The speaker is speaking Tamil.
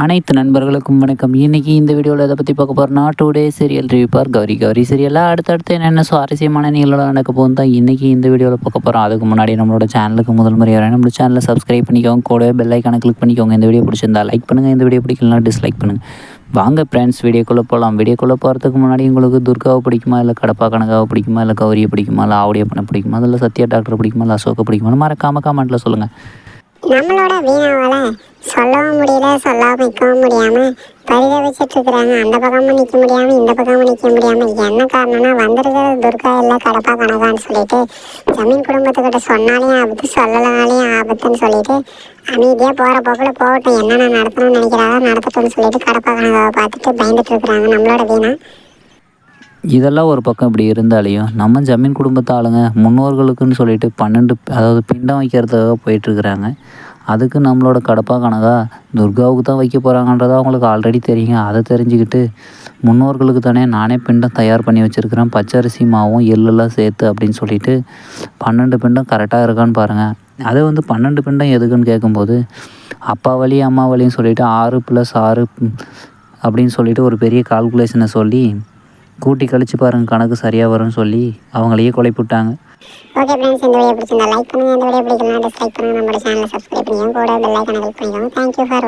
அனைத்து நண்பர்களுக்கும் வணக்கம். இன்றைக்கி இந்த வீடியோவில் எதை பற்றி பார்க்க போகிறோம்னா day serial review Gauri. Gauri சீரியலாக அடுத்தடுத்து என்னென்ன சுவாரஸ்யமான நிகழ்வுகள் நடக்க போகும் தான் இன்றைக்கி இந்த வீடியோவில் பார்க்க போகிறோம் அதுக்கு முன்னாடி நம்மளோட சேனலுக்கு முதல் முறையாக நம்மளோட சேனலை சப்ஸ்கிரைப் பண்ணிக்கோங்க. கூட பெல் ஐக்கானை கிளிக் பண்ணிக்கோங்க. இந்த வீடியோ பிடிச்சிருந்தா லைக் பண்ணுங்கள் இந்த வீடியோ பிடிக்கலாம் டிஸ்லைக் பண்ணுங்கள் வாங்க ஃப்ரெண்ட்ஸ் வீடியோக்குள்ளே போகலாம் வீடியோக்குள்ளே போகிறதுக்கு முன்னாடி உங்களுக்கு துர்காவை பிடிக்குமா? இல்லை கடப்பா கணக்காவை பிடிக்குமா? இல்லை கௌரியை பிடிக்குமா? இல்லை ஆவுடையப்பனை பிடிக்குமா? இல்லை சத்யா டாக்டர் பிடிக்குமா? இல்லை அசோகை பிடிக்குமா? மறக்காம கமெண்ட்டில் சொல்லுங்கள் நம்மளோட வீணாவால் சொல்லவும் முடியல சொல்லாமைக்கவும் முடியாமல் பரிதவிச்சிட்டு இருக்கிறாங்க. அந்த பக்கமும் நிற்க முடியாமல் இந்த பக்கமும் நிற்க முடியாமல் என்ன காரணம்னா வந்திருக்கிறது துர்கா இல்லை கடப்பா கனகான்னு சொல்லிட்டு ஜமீன் குடும்பத்துக்கிட்ட சொன்னாலையும் ஆபத்து சொல்லலைனாலையும் ஆபத்துன்னு சொல்லிட்டு அமைதியாக போகிற போக்கில் போகட்டும். என்னென்ன நடத்தணும்னு நினைக்கிறாரோ நடத்தட்டும்னு சொல்லிட்டு கடப்பா கனகாவை பார்த்துட்டு பயந்துட்டு இருக்கிறாங்க நம்மளோட வீணா. இதெல்லாம் ஒரு பக்கம் இப்படி இருந்தாலையும் நம்ம ஜமீன் குடும்பத்து ஆளுங்க முன்னோர்களுக்குன்னு சொல்லிட்டு பன்னெண்டு அதாவது பிண்டம் வைக்கிறதுக்காக போயிட்டுருக்குறாங்க. அதுக்கு நம்மளோட கடப்பா கணக்கா துர்காவுக்கு தான் வைக்க போகிறாங்கன்றது அவங்களுக்கு ஆல்ரெடி தெரியுங்க அதை தெரிஞ்சுக்கிட்டு முன்னோர்களுக்கு தானே நானே பிண்டம் தயார் பண்ணி வச்சுருக்கிறேன். பச்சரிசி மாவும் எள்ளெல்லாம் சேர்த்து அப்படின்னு சொல்லிட்டு பன்னெண்டு பிண்டம் கரெக்டாக இருக்கான்னு பாருங்கள் அதை வந்து பன்னெண்டு பிண்டம் எதுக்குன்னு கேட்கும்போது அப்பா வழி அம்மா வழின்னு சொல்லிட்டு ஆறு ப்ளஸ் ஆறு அப்படின்னு சொல்லிட்டு ஒரு பெரிய கால்குலேஷனை சொல்லி கூட்டி கழிச்சு பாருங்க கணக்கு சரியாக வரும்னு சொல்லி அவங்களையே கொலை விட்டாங்க ஓகே ஃப்ரெண்ட்ஸ் இந்த வீடியோ பிடிச்சிருந்தா லைக் பண்ணுங்கள் இந்த வீடியோ பிடிக்கலாம் டிஸ்லைக் பண்ணுங்கள் நம்மளோட சேனலை சப்ஸ்கிரைப் பண்ணிக்கோங்க. கூட பெல் ஐக்கானை கிளிக் பண்ணிக்கோங்க. Thank you for